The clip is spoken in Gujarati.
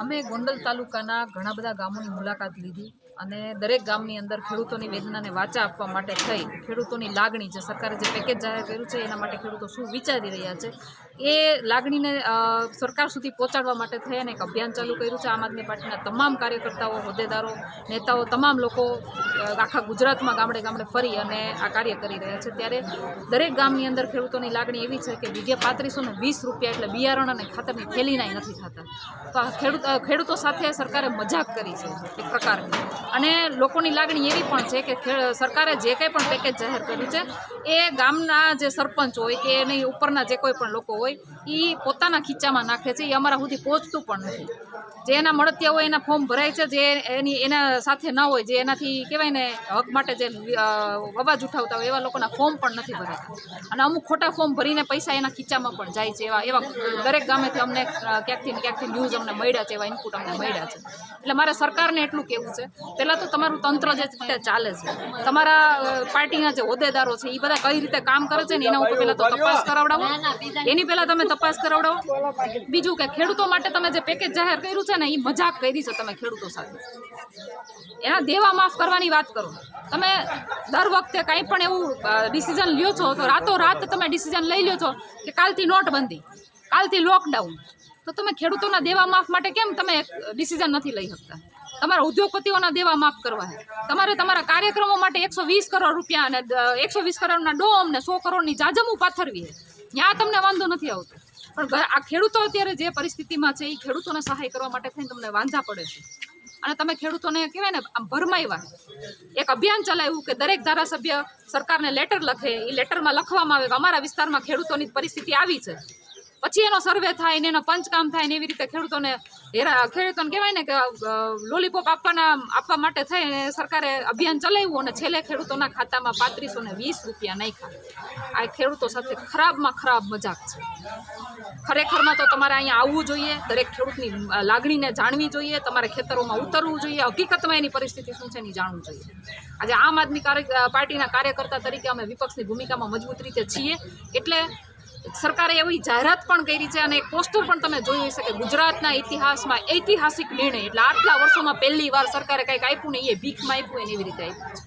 અમે ગોંડલ તાલુકાના ઘણા બધા ગામોની મુલાકાત લીધી. અને દરેક ગામની અંદર ખેડૂતોની વેદનાને વાચા આપવા માટે થઈ ખેડૂતોની લાગણી જે સરકારે જે પેકેજ જાહેર કર્યું છે, એના માટે ખેડૂતો શું વિચારી રહ્યા છે, એ લાગણીને સરકાર સુધી પહોંચાડવા માટે થઈ અને એક અભિયાન ચાલુ કર્યું છે. આમ આદમી પાર્ટીના તમામ કાર્યકર્તાઓ, હોદ્દેદારો, નેતાઓ, તમામ લોકો આખા ગુજરાતમાં ગામડે ગામડે ફરી અને આ કાર્ય કરી રહ્યા છે. ત્યારે દરેક ગામની અંદર ખેડૂતોની લાગણી એવી છે કે વીઘે પાંત્રીસો ને વીસ રૂપિયા એટલે બિયારણ અને ખાતરની થેલીનાય નથી થતા. તો આ ખેડૂત ખેડૂતો સાથે સરકારે મજાક કરી છે, એક પ્રકારની. અને લોકોની લાગણી એવી પણ છે કે સરકારે જે કંઈ પણ પેકેજ જાહેર કર્યું છે, એ ગામના જે સરપંચ હોય કે એની ઉપરના જે કોઈ પણ લોકો હોય એ પોતાના ખીચામાં નાખે છે એ અમારા સુધી પહોંચતું પણ નથી. જે એના મળતિયા હોય, એના ફોર્મ ભરાય છે, જે એની, એના સાથે ન હોય, જે એનાથી કહેવાય ને, હક માટે જે અવાજ ઉઠાવતા હોય, એવા લોકોના ફોર્મ પણ નથી ભરાતા. અને અમુક ખોટા ફોર્મ ભરીને પૈસા એના ખીચામાં પણ જાય છે, એવા એવા, દરેક ગામેથી અમને ક્યાંકથી ક્યાંકથી ન્યૂઝ અમને મળ્યા છે, એવા ઇનપુટ અમને મળ્યા છે. એટલે મારે સરકારને એટલું કહેવું છે, પહેલાં તો તમારું તંત્ર જે રીતે ચાલે છે. તમારા પાર્ટીના જે હોદ્દેદારો છે એ બધા કઈ રીતે કામ કરે છે ને, એના ઉપર પહેલાં તો તપાસ કરાવડાવો. એની પહેલાં તમે તપાસ કરાવડાવો. બીજું કે ખેડૂતો માટે તમે જે પેકેજ જાહેર કર્યું છે ને એ મજાક કરી છે તમે ખેડૂતો સાથે. એના દેવા માફ કરવાની વાત કરો. તમે દર વખતે કાંઈ પણ એવું ડિસિઝન લ્યો છો, તો રાતો રાત તમે ડિસિઝન લઈ લ્યો છો કે કાલથી નોટબંધી, કાલથી લોકડાઉન તો તમે ખેડૂતોના દેવા માફ માટે કેમ તમે ડિસિઝન નથી લઈ શકતા? તમારા ઉદ્યોગપતિઓના દેવા માફ કરવા છે. તમારે તમારા કાર્યક્રમો માટે એકસો વીસ કરોડ રૂપિયા અને એકસો વીસ કરોડના ડોમ ને સો કરોડની જાજમું પાથરવી છે. ત્યાં તમને વાંધો નથી આવતો. પણ આ ખેડૂતો અત્યારે જે પરિસ્થિતિમાં છે એ ખેડૂતોને સહાય કરવા માટે થઈને તમને વાંધા પડે છે. અને તમે ખેડૂતોને કહેવાય ને, આમ ભરમાવ્યા એક અભિયાન ચલાવ્યું કે દરેક ધારાસભ્ય સરકારને લેટર લખે એ લેટરમાં લખવામાં આવે કે અમારા વિસ્તારમાં ખેડૂતોની પરિસ્થિતિ આવી છે. પછી એનો સર્વે થાય ને એનો પંચકામ થાય ને એવી રીતે ખેડૂતોને હેરા ખેડૂતોને કહેવાય ને કે લોલીપોપ આપવાના, આપવા માટે થઈ અને સરકારે અભિયાન ચલાવ્યું અને છેલ્લે ખેડૂતોના ખાતામાં પાંત્રીસો ને વીસ રૂપિયા નાખ્યા. આ ખેડૂતો સાથે ખરાબમાં ખરાબ મજાક છે. ખરેખરમાં તો તમારે અહીંયા આવવું જોઈએ, દરેક ખેડૂતની લાગણીને જાણવી જોઈએ, તમારે ખેતરોમાં ઉતરવું જોઈએ, હકીકતમાં એની પરિસ્થિતિ શું છે એની જાણવું જોઈએ. આજે આમ આદમી પાર્ટીના કાર્યકર્તા તરીકે અમે વિપક્ષની ભૂમિકામાં મજબૂત રીતે છીએ, એટલે સરકારે એવી જાહેરાત પણ કરી છે અને એક પોસ્ટર પણ તમે જોઈ હશે કે ગુજરાતના ઇતિહાસમાં ઐતિહાસિક નિર્ણય, એટલે આટલા વર્ષોમાં પહેલી વાર સરકારે કંઈક આપ્યું ને એ ભીખમાં આપ્યું એને એવી રીતે આપ્યું